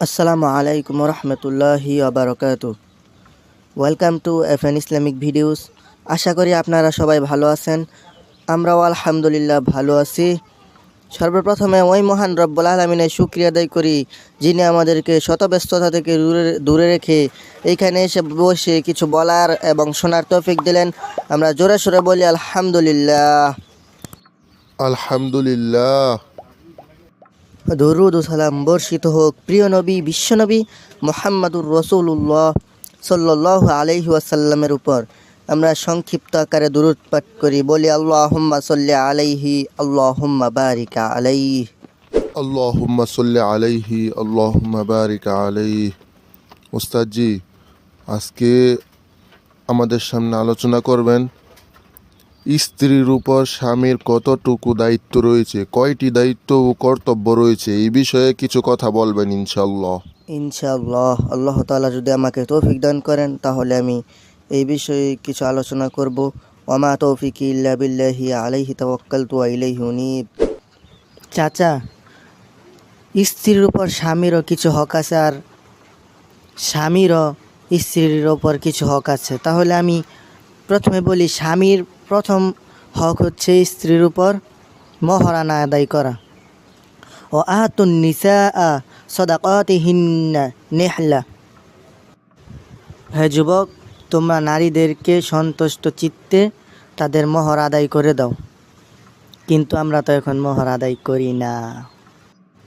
আসসালামু আলাইকুম রহমতুল্লাহি আবরকাত welcome to F N Islamic videos আশা করি আপনারা সবাই ভালো আছেন। আমরাও আলহামদুলিল্লাহ ভালো আছি। সর্বপ্রথমে ওই মহান রব্বুল আলমিনের শুক্রিয়া আদায় করি, যিনি আমাদেরকে শতব্যস্ততা থেকে দূরে দূরে রেখে এইখানে এসে বসে কিছু বলার এবং শোনার তৌফিক দিলেন। আমরা জোরে সোরে বলি, আলহামদুলিল্লাহ। আলহামদুলিল্লাহ। দরুদ সালাম বর্ষিত হোক। প্রিয় নবী বিশ্বনবী মোহাম্মদুর রসুল্লাহ সাল্লাহ আলহি ওয়াসাল্লামের উপর আমরা সংক্ষিপ্ত আকারে দুরুদ পাঠ করি। বলি, আল্লাহুম্মা সাল্লি আলাইহি, আল্লাহুম্মা বারিকা আলাইহি। আল্লাহুম্মা সাল্লি আলাইহি, আল্লাহুম্মা বারিক আলাইহি। ওস্তাদজি, আজকে আমাদের সামনে আলোচনা করবেন স্ত্রীর উপর স্বামীর কতটুকু দায়িত্ব রয়েছে, কয়টি দায়িত্ব ও কর্তব্য রয়েছে, এই বিষয়ে কিছু কথা বলবেন ইনশাল্লাহ ইনশাআল্লাহ, আল্লাহ তাআলা যদি আমাকে তৌফিক দান করেন, তাহলে আমি এই বিষয়ে কিছু আলোচনা করব। ওমা তৌফিক ইল্লা বিল্লাহি আলাইহি তাওয়াক্কালতু ওয়া ইলাইহি উনীব। চাচা স্ত্রীর উপর স্বামীরও কিছু হক আছে আর স্বামীরও স্ত্রীর ওপর কিছু হক আছে। তাহলে আমি প্রথমে বলি, স্বামীর প্রথম হক হচ্ছে স্ত্রীর উপর মহারানা আদায় করা। ও আহাতুন নিসা আ সদাকতিহিন্না নেহলা। হে যুবক, তোমরা নারীদেরকে সন্তুষ্ট চিত্তে তাদের মোহর আদায় করে দাও। কিন্তু আমরা তো এখন মোহর আদায় করি না।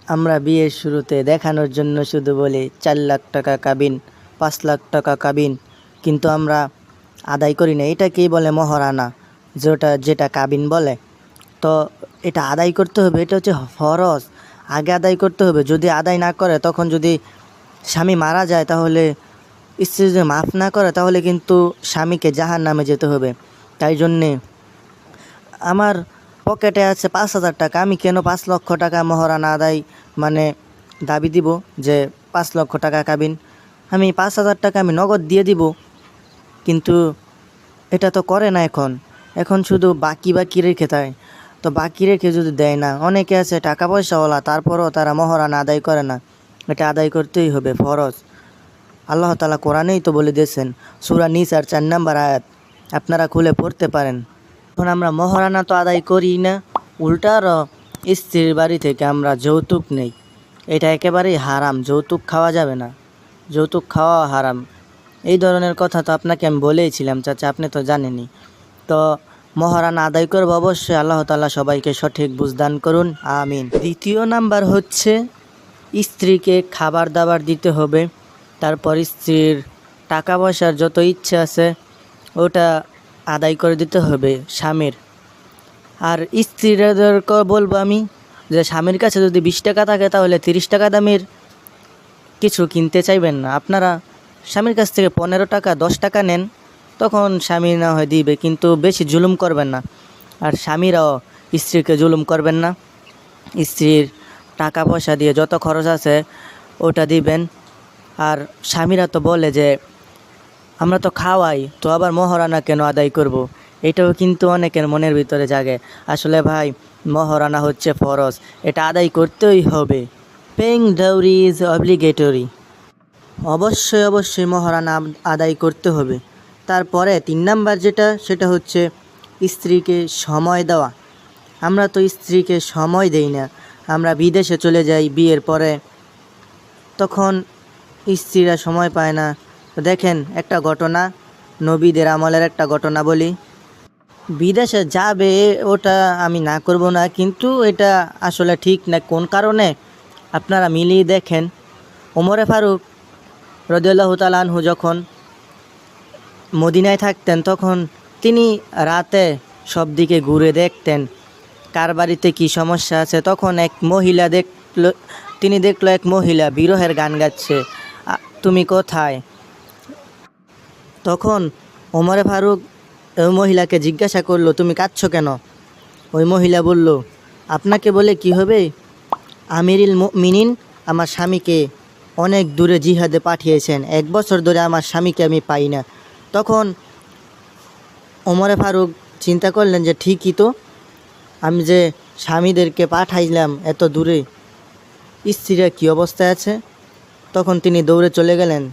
আমরা বিয়ের শুরুতে দেখানোর জন্য শুধু বলি, চার লাখ টাকা কাবিন, পাঁচ লাখ টাকা কাবিন। কিন্তু আমরা আদায় করি না, এটাকেই বলে মহারানা। যেটা যেটা কাবিন বলে, তো এটা আদায় করতে হবে, এটা হচ্ছে ফরজ। আগে আদায় করতে হবে, যদি আদায় না করে, তখন যদি স্বামী মারা যায়, তাহলে স্ত্রী যদি মাফ না করে, তাহলে কিন্তু স্বামীকে জাহার নামে যেতে হবে। তাই জন্যে আমার পকেটে আছে পাঁচ হাজার টাকা, আমি কেন পাঁচ লক্ষ টাকা মহারানা আদায় মানে দাবি দিব যে পাঁচ লক্ষ টাকা কাবিন? আমি পাঁচ হাজার টাকা আমি নগদ দিয়ে দিব, কিন্তু এটা তো করে না এখন। এখন শুধু বাকি বাকি রেখে দেয় তো বাকি রেখে যদি দেয় না, অনেকে আছে টাকা পয়সাওয়ালা তারপরও তারা মহারানা আদায় করে না। এটা আদায় করতেই হবে, ফরজ। আল্লাহ তালা কোরআনেই তো বলে দিয়েছেন, সুরা নিস আর চার নাম্বার আয়াত, আপনারা খুলে পড়তে পারেন। এখন আমরা মহারানা তো আদায় করি না উল্টারও স্ত্রীর বাড়ি থেকে আমরা যৌতুক নেই। এটা একেবারেই হারাম, যৌতুক খাওয়া যাবে না। যৌতুক খাওয়া হারাম। এই ধরনের কথা তো আপনাকে আমি বলেইছিলাম, চাচা, আপনি তো জানেনই। তো মহারানা আদায় করব অবশ্যই আল্লাহ তালা সবাইকে সঠিক বুঝদান করুন, আমিন। দ্বিতীয় নাম্বার হচ্ছে স্ত্রীকে খাবার দাবার দিতে হবে, তারপর স্ত্রীর টাকা পয়সার যত ইচ্ছে আছে ওটা আদায় করে দিতে হবে স্বামীর। আর স্ত্রীদেরকে বলব আমি যে স্বামীর কাছে যদি বিশ টাকা থাকে তাহলে তিরিশ টাকা দামের কিছু কিনতে চাইবেন না। আপনারা স্বামীর কাছ থেকে পনেরো টাকা, দশ টাকা নেন তখন স্বামী না হয় দিবে, কিন্তু বেশি জুলুম করবেন না। আর স্বামীরাও স্ত্রীকে জুলুম করবেন না। স্ত্রীর টাকা পয়সা দিয়ে যত খরচ আছে, ওটা দিবেন। আর স্বামীরা তো বলে যে, আমরা তো খাওয়াই, তো আবার মহারানা কেন আদায় করব। এটাও কিন্তু অনেকের মনের ভিতরে জাগে। আসলে ভাই, মহারানা হচ্ছে ফরজ, এটা আদায় করতেই হবে। পেইং ডাউরি ইজ অব্লিগেটরি অবশ্যই অবশ্যই মহারানা আদায় করতে হবে। তারপরে তিন নাম্বার যেটা, সেটা হচ্ছে স্ত্রীকে সময় দেওয়া। আমরা তো স্ত্রীকে সময় দেই না। আমরা বিদেশে চলে যাই বিয়ের পরে। তখন স্ত্রীরা সময় পায় না। দেখেন একটা ঘটনা, নবীদের আমলের একটা ঘটনা বলি। বিদেশে যাবে ওটা আমি না করব না, কিন্তু এটা আসলে ঠিক না। কোন কারণে? আপনারা মিলিয়ে দেখেন। ওমরে ফারুক রদিয়াল্লাহ তালানহু যখন মদিনায় থাকতেন, তখন তিনি রাতে সব দিকে ঘুরে দেখতেন কার বাড়িতে কী সমস্যা আছে। তখন এক মহিলা দেখল, তিনি দেখল এক মহিলা বিরহের গান গাচ্ছে তুমি কোথায়? তখন ওমরে ফারুক ওই মহিলাকে জিজ্ঞাসা করল, তুমি কাঁদছ কেন? ওই মহিলা বলল, আপনাকে বলে কি হবে? আমিরিল মিনিন আমার স্বামীকে অনেক দূরে জিহাদে পাঠিয়েছেন। এক বছর ধরে আমার স্বামীকে আমি পাই না। তখন ওমরে ফারুক চিন্তা করলেন যে ঠিকই তো আমি যে স্বামীদেরকে পাঠাইলাম এত দূরে স্ত্রীরা কী অবস্থায় আছে? তখন তিনি দৌড়ে চলে গেলেন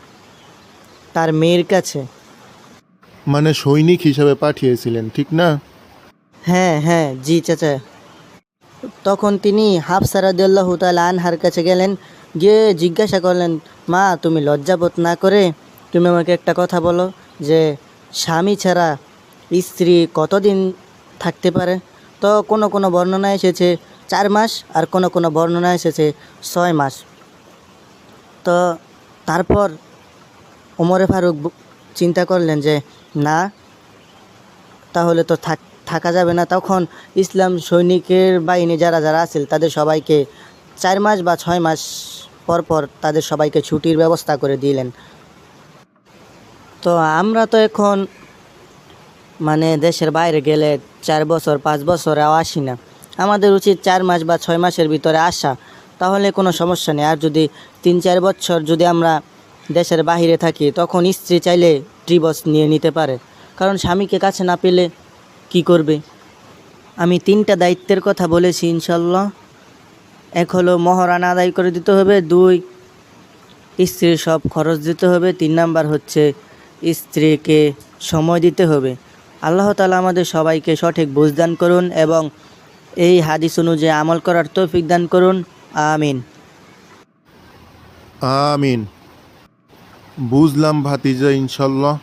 তার মেয়ের কাছে। মানে সৈনিক হিসাবে পাঠিয়েছিলেন ঠিক না? হ্যাঁ হ্যাঁ জি চাচা। তখন তিনি হাফসা রাদিয়াল্লাহু তাআলা আনহার কাছে গেলেন গিয়ে জিজ্ঞাসা করলেন মা তুমি লজ্জাবোধ না করে তুমি আমাকে একটা কথা বলো যে স্বামী ছাড়া স্ত্রী কতদিন থাকতে পারে? তো কোনো কোনো বর্ণনা এসেছে চার মাস আর কোনো কোনো বর্ণনা এসেছে ছয় মাস। তো তারপর ওমরে ফারুক চিন্তা করলেন যে, না, তাহলে তো থাক, থাকা যাবে না। তখন ইসলাম সৈনিকের বাহিনী যারা যারা আছে তাদের সবাইকে চার মাস বা ছয় মাস পর পর তাদের সবাইকে ছুটির ব্যবস্থা করে দিলেন। তো আমরা তো এখন মানে দেশের বাইরে গেলে চার বছর, পাঁচ বছর বছরেও আসি না। আমাদের উচিত চার মাস বা ছয় মাসের ভিতরে আসা। তাহলে কোনো সমস্যা নেই। আর যদি তিন, চার বছর যদি আমরা দেশের বাইরে থাকি, তখন স্ত্রী চাইলে ডিভোর্স নিয়ে নিতে পারে। কারণ স্বামীকে কাছে না পেলে কি করবে? আমি তিনটা দায়িত্বের কথা বলেছি ইনশাল্লাহ এক হলো মহারানা আদায় করে দিতে হবে। দুই, স্ত্রীর সব খরচ দিতে হবে। তিন নাম্বার হচ্ছে স্ত্রীকে সময় দিতে হবে। আল্লাহ তালা আমাদের সবাইকে সঠিক বুঝদান করুন এবং এই হাদিস অনুযায়ী আমল করার তৌফিক দান করুন। আমিন। আমিন। বুঝলাম ভাতিজা ইনশাল্লাহ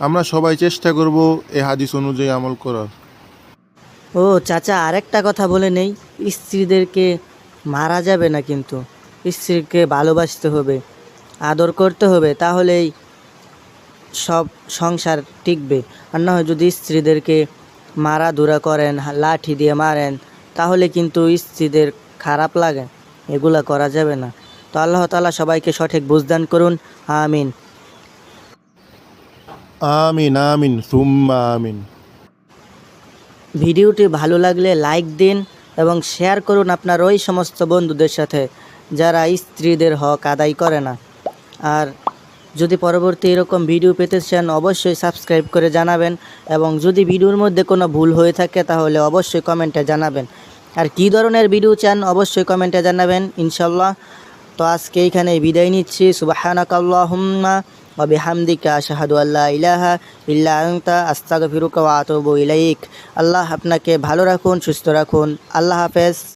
আমরা সবাই চেষ্টা করব এ হাদিস অনুযায়ী আমল করার। ও চাচা আরেকটা কথা বলে নেই। স্ত্রীদেরকে মারা যাবে না কিন্তু। স্ত্রীকে ভালোবাসতে হবে আদর করতে হবে। তাহলেই সব সংসার টিকবে। আর না হয় যদি স্ত্রীদেরকে মারা ধুরা করেন লাঠি দিয়ে মারেন তাহলে কিন্তু স্ত্রীদের খারাপ লাগে। এগুলা করা যাবে না। তো আল্লাহ তালা সবাইকে সঠিক বুঝদান করুন। আমিন। আমিন আমিন সুম্মা আমিন। ভিডিওটি ভালো লাগলে লাইক দিন এবং শেয়ার করুন আপনার ওই সমস্ত বন্ধুদের সাথে যারা স্ত্রীদের হক আদায় করে না। আর যদি পরবর্তী এরকম ভিডিও পেতে চান, অবশ্যই সাবস্ক্রাইব করে জানাবেন এবং যদি ভিডিওর মধ্যে কোনো ভুল হয়ে থাকে, তাহলে অবশ্যই কমেন্টে জানাবেন। আর কী ধরনের ভিডিও চান, অবশ্যই কমেন্টে জানাবেন ইনশাল্লাহ তো আজকে এইখানে বিদায় নিচ্ছি। সুবাহানাকাল্লাহুম্মা বিহামদিকা আশহাদু আল্লা ইলাহা ইল্লা আনতা, আস্তাগফিরুকা ওয়া আতুবু ইলাইক। আল্লাহ আপনাকে ভালো রাখুন, সুস্থ রাখুন। আল্লাহ হাফেজ।